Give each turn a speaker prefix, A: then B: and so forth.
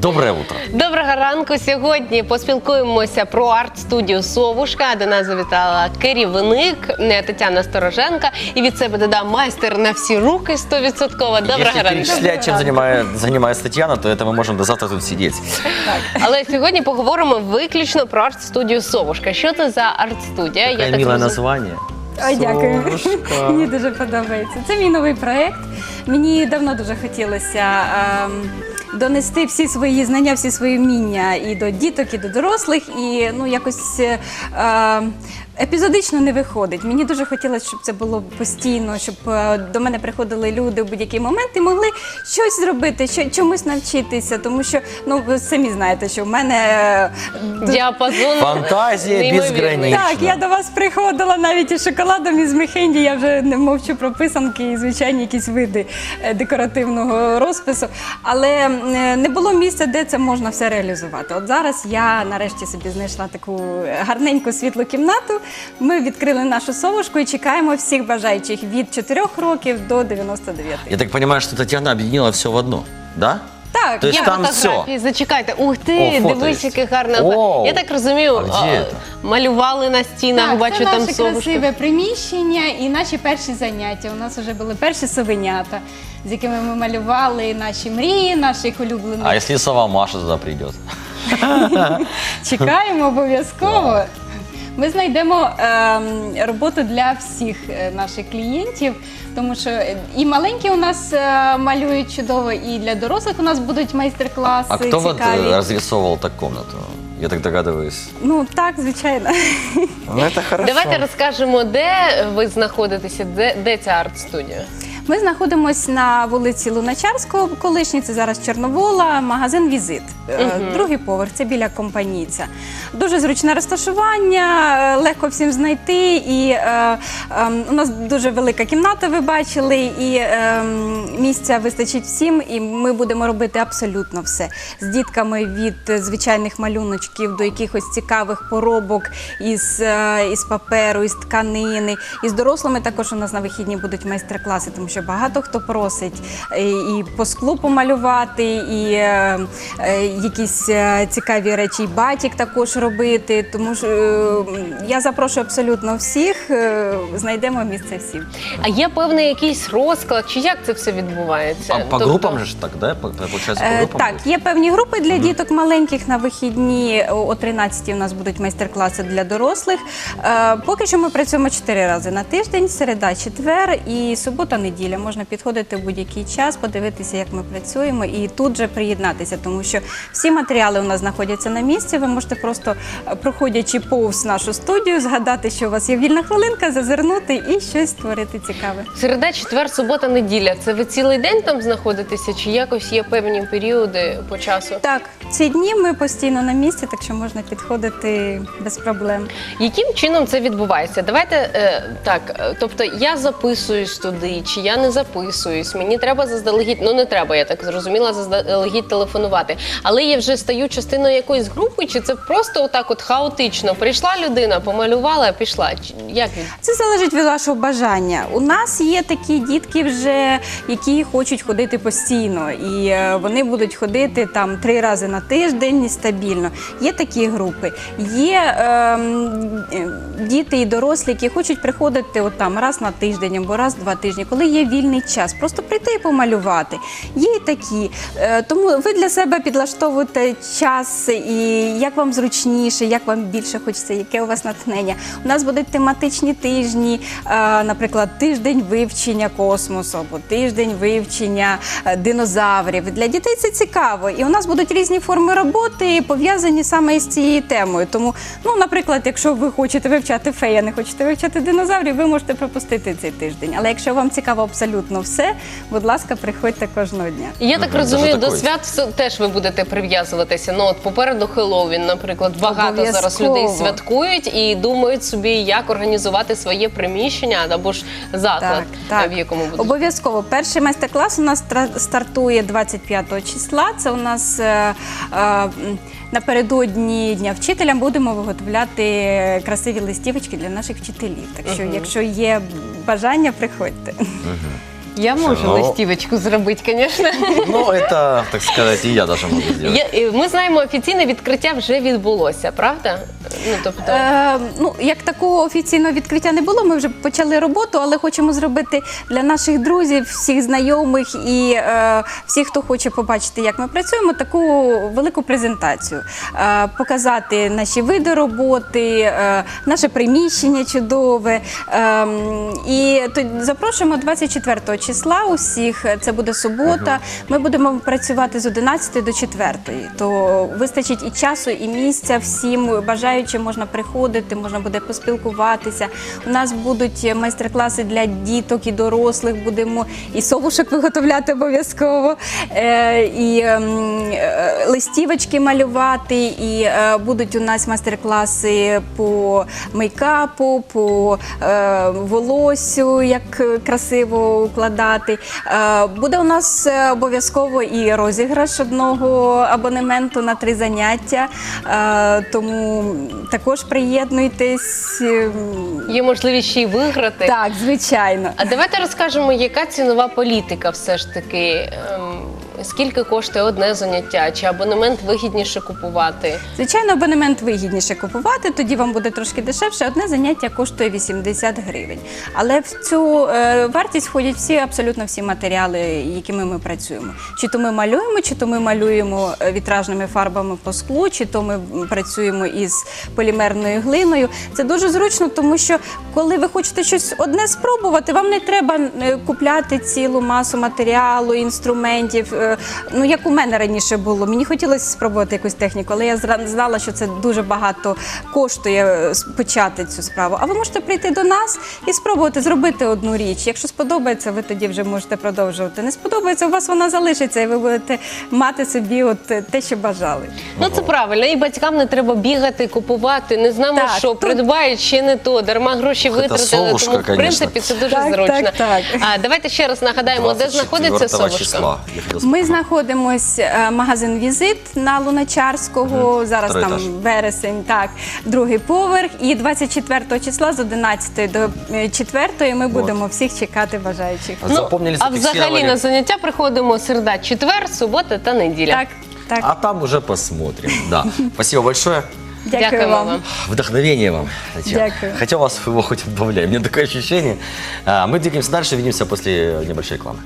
A: Доброе утро.
B: Доброго ранку. Сьогодні поспілкуємося про арт-студію Совушка. До нас завітала керівник Тетяна Стороженка. І від себе додам майстер на всі руки 100%. Доброго
A: Если
B: ранку.
A: перечислять, чем занимает, занимается Татьяна, то это мы можем до завтра тут сидеть.
B: Але сьогодні поговоримо виключно про арт-студію Совушка. Що це за арт-студія?
A: Какое милое
B: розумію-
A: название.
C: Ой, дякую.
A: Совушка.
C: Мені дуже подобається. Це мій новий проект. Мені давно дуже хотілося ем, донести всі свої знання, всі свої вміння і до діток, і до дорослих, і ну якось. е, Епізодично не виходить. Мені дуже хотілося, щоб це було постійно, щоб е, до мене приходили люди в будь-який момент і могли щось зробити, що, чомусь навчитися. Тому що ну ви самі знаєте, що в мене е, ду-
B: Діапазон
A: Фантазія
B: неймовірний.
A: безгранична.
C: так, я до вас приходила навіть із шоколадом із Мехенді. Я вже не мовчу про писанки і звичайні якісь види е, декоративного розпису. Але е, не було місця, де це можна все реалізувати. От зараз я нарешті собі знайшла таку гарненьку світлу кімнату. Ми відкрили нашу совушку і чекаємо всіх бажаючих від 4 років до 99.
A: Я так понимаю, что Татьяна объединила все в одно, да?
C: Так,
A: То есть
B: Є
A: там
B: фотографії, зачекайте. Ух
A: О,
B: ти,
A: фото
B: дивись,
A: є.
B: яке гарне.
A: О,
B: Я так розумію,
A: а де
B: а,
A: це?
B: малювали на стінах,
C: Так,
B: бачу
C: це
B: там
C: наше красиве приміщення і наші перші заняття. У нас вже були перші совенята, з якими ми малювали наші мрії, наших улюблених.
A: А если сова Маша туда придет?
C: Чекаємо обов'язково. Ми знайдемо ем, роботу для всіх е, наших клієнтів, тому що е, і маленькі у нас е, малюють чудово, і для дорослих у нас будуть майстер-класи
A: А кто вот
C: цікаві.
A: э, разрисовывал так комнату? Я так догадываюсь.
C: Ну так, звичайно.
A: Ну это хорошо.
B: Давайте розкажемо, де ви знаходитеся, де, де ця арт-студія.
C: Ми знаходимося на вулиці Луначарського, колишній, це зараз Чорновола, магазин Візит. Е, Другий поверх, це біля компанійця. Дуже зручне розташування, е, легко всім знайти. І е, е, у нас дуже велика кімната, ви бачили, і е, місця вистачить всім. І ми будемо робити абсолютно все з дітками від звичайних малюночків до якихось цікавих поробок із, із паперу, із тканини. І з дорослими також у нас на вихідні будуть майстер-класи, тому що багато хто просить і по склу помалювати, і е, е, якісь е, цікаві речі, і батік також робити. Тому що я запрошую абсолютно всіх, знайдемо місце всім.
B: А є певний якийсь розклад, чи як це все відбувається?
A: А по
B: Тобто-
A: группам же ж так, да? По- Получается, по.
C: Так, є певні групи для діток маленьких на вихідні. О о 13 у нас будуть майстер-класи для дорослих. Поки що ми працюємо 4 рази на тиждень, середа, четвер і субота, неділя. Можна підходити в будь-який час, подивитися, як ми працюємо, і тут же приєднатися, тому що всі матеріали у нас знаходяться на місці. Ви можете просто е, проходячи повз нашу студію, згадати, що у вас є вільна хвилинка, зазирнути і щось створити цікаве.
B: Середа, четвер, субота, неділя. Це ви цілий день там знаходитеся, чи якось є певні періоди по часу?
C: Так, ці дні ми постійно на місці, так що можна підходити без проблем.
B: Яким чином це відбувається? Давайте е, так. е, Тобто я записуюсь туди, чи я не записуюсь. Мені треба заздалегідь. Ну не треба, я так зрозуміла, заздалегідь телефонувати. Але я вже стаю частиною якоїсь групи, чи це просто отак, от хаотично? Прийшла людина, помалювала, пішла. Як від
C: Це залежить від вашого бажання. У нас є такі дітки, вже які хочуть ходити постійно, і е, вони будуть ходити там три рази на тиждень стабільно. Є такі групи. Є ем, е, діти і дорослі, які хочуть приходити от там раз на тиждень або раз два тижні, коли є вільний час, просто прийти і помалювати. Є і такі. Е, тому ви для себе підлаштовуєте час і як вам зручніше, як вам більше хочеться, яке у вас натхнення. У нас будуть тематичні тижні, е, наприклад, тиждень вивчення космосу або тиждень вивчення е, динозаврів. Для дітей це цікаво. І у нас будуть різні форми роботи, пов'язані саме із цією темою. Тому, ну, наприклад, якщо ви хочете вивчати фея, не хочете вивчати динозаврів, ви можете пропустити цей тиждень. Але якщо вам цікаво абсолютно все, будь ласка, приходьте кожного дня.
B: я так
A: Мгм,
B: розумію, до
A: такої.
B: свят все- теж ви будете прив'язуватися. Ну от попереду Хеллоуін, наприклад, багато зараз
C: Обов'язково.
B: людей святкують і думають собі, як організувати своє приміщення або ж заклад, в якому будуть.
C: Обов'язково. Перший майстер-клас у нас тра- стартує 25 числа. Це у нас е, е, м, напередодні Дня вчителя будемо виготовляти красиві листівочки для наших вчителів. Так що, якщо є бажання, приходьте.
B: Я можу
A: Но-
B: листівочку зробити, звісно.
A: Ну, это, так сказать, и я даже могу сделать.
B: Є- і Ми знаємо, офіційне відкриття вже відбулося, правда? Ну тобто.
C: Е, ну, як такого офіційного відкриття не було, ми вже почали роботу, але хочемо зробити для наших друзів, всіх знайомих і е, всіх, хто хоче побачити, як ми працюємо, таку велику презентацію. Е, показати наші види роботи, е, наше приміщення чудове. Е, і то запрошуємо 24 числа усіх. Це буде субота. Ми будемо працювати з 11 до 4. То вистачить і часу, і місця всім бажаючим можна приходити, можна буде поспілкуватися. У нас будуть майстер-класи для діток і дорослих. Будемо і совушок виготовляти обов'язково, е, і ем, е, листівочки малювати. І е, будуть у нас майстер-класи по мейкапу, по волосю, як красиво укладати. Буде у нас обов'язково і розіграш одного абонементу на три заняття. Тому також приєднуйтесь. Е,
B: Є можливість ще й виграти.
C: Так, звичайно.
B: А давайте розкажемо, яка цінова політика все ж таки. Ем, скільки коштує одне заняття, чи абонемент вигідніше купувати?
C: Звичайно, абонемент вигідніше купувати, тоді вам буде трошки дешевше. Одне заняття коштує 80 гривень. Але в цю е, вартість входять всі абсолютно всі матеріали, якими ми працюємо. Чи то ми малюємо, чи то ми малюємо е, вітражними фарбами по склу, чи то ми працюємо із полімерною глиною. Це дуже зручно, тому що коли ви хочете щось одне спробувати, вам не треба е, купляти цілу масу матеріалу, інструментів. Ну як у мене раніше було. Мені хотілося спробувати якусь техніку, але я знала, що це дуже багато коштує е, почати цю справу. А ви можете прийти до нас і спробувати зробити одну річ. Якщо сподобається, ви тоді вже можете продовжувати. Не сподобається, у вас вона залишиться, і ви будете мати собі от е, те, що бажали.
B: Ну це правильно, і батькам не треба бігати, купувати. Не знаємо,
C: Так,
B: що
C: тут-
B: придбають ще не то, дарма гроші витратили. Тому в принципі це дуже
C: Так,
B: зручно.
C: так, так.
B: А давайте ще раз нагадаємо, де знаходиться
A: 24
B: совушка.
A: числа. Хотел
C: Ми
A: сказать.
C: знаходимось е, магазин Візит на Луначарського. Зараз
A: Второй
C: там
A: етаж.
C: вересень, так, другий поверх. І 24 числа з 11 до 4 ми будемо всіх чекати бажаючих.
A: А Запомнили,
B: Ну, а взагалі на заняття приходимо середа, четвер, субота та неділя.
C: Так, так.
A: А там уже посмотрим. Да. Спасибо большое.
C: Дякую
B: вам.
A: Вдохновение вам, Татьяна.
C: Дякую.
A: Хотя у вас его хоть отбавляй. Мне такое ощущение. А, Мы двигаемся дальше, увидимся после небольшой рекламы.